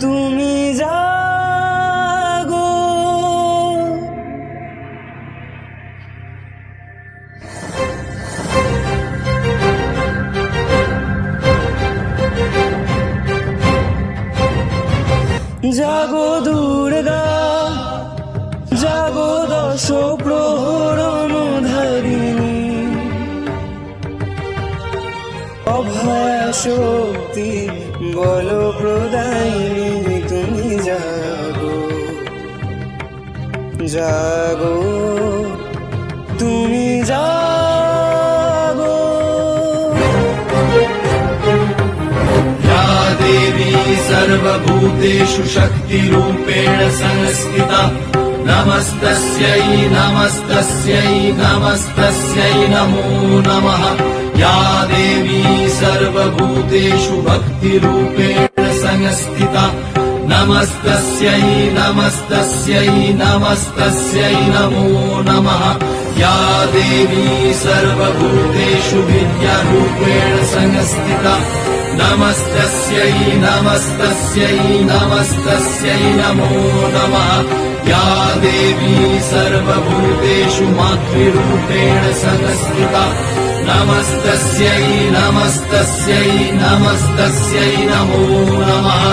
তুমি জাগো। জাগো দুর্গা অভয় শক্তি বল প্রদায়িনী তুমি জাগো জাগো তুমি জাগো या देवी सर्वभूतेषु शक्तिरूपेण संस्थिता नमस्तस्यै नमस्तस्यै नमस्तस्यै नमो नमः या देवी सर्वभूतेषु भक्तिरूपेण संस्थिता। नमस्तस्यै नमस्तस्यै नमस्तस्यै नमो नमः। या देवी सर्वभूतेषु विद्यारूपेण संस्थिता। नमस्तस्यै नमस्तस्यै नमस्तस्यै नमो नमः। या देवी सर्वभूतेषु मातृरूपेण संस्थिता नमस्तस्यै नमस्तस्यै नमस्तस्यै नमो नमः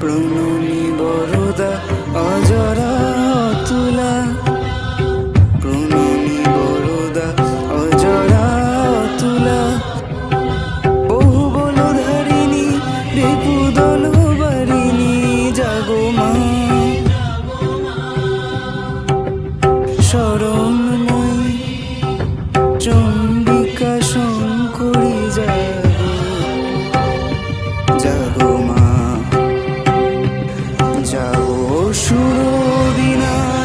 প্রণমী বরদা যাও সুরবিনাশিনী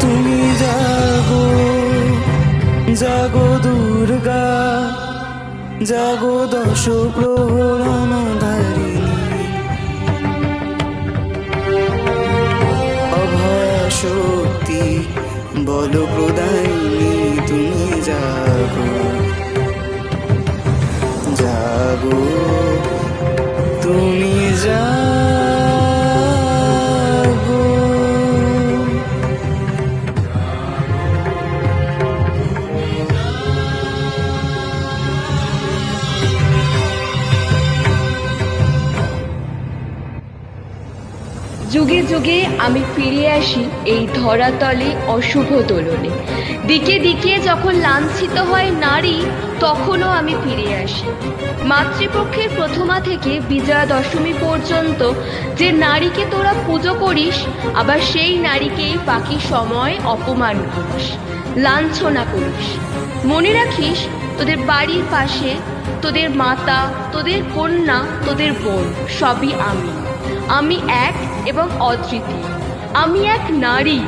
তুমি জাগো জাগো দুর্গা, জাগো দশ প্রহরণ ধারিণী অভয় শক্তি বল প্রদায়িনী তুমি জাগো। যুগে যুগে আমি ফিরে আসি এই ধরাতলে অশুভ দোলনে দিকে দিকে যখন লাঞ্ছিত হয় নারী, তখনও আমি ফিরে আসি। মাতৃপক্ষের প্রথমা থেকে বিজয়া দশমী পর্যন্ত যে নারীকে তোরা পুজো করিস, আবার সেই নারীকেই বাকি সময় অপমান করিস, লাঞ্ছনা করিস। মনে রাখিস, তোদের বাড়ির পাশে তোদের মাতা, তোদের কন্যা, তোদের বোন, সবই আমি। আমি এক এবং অদ্বিতীয়। আমি এক নারী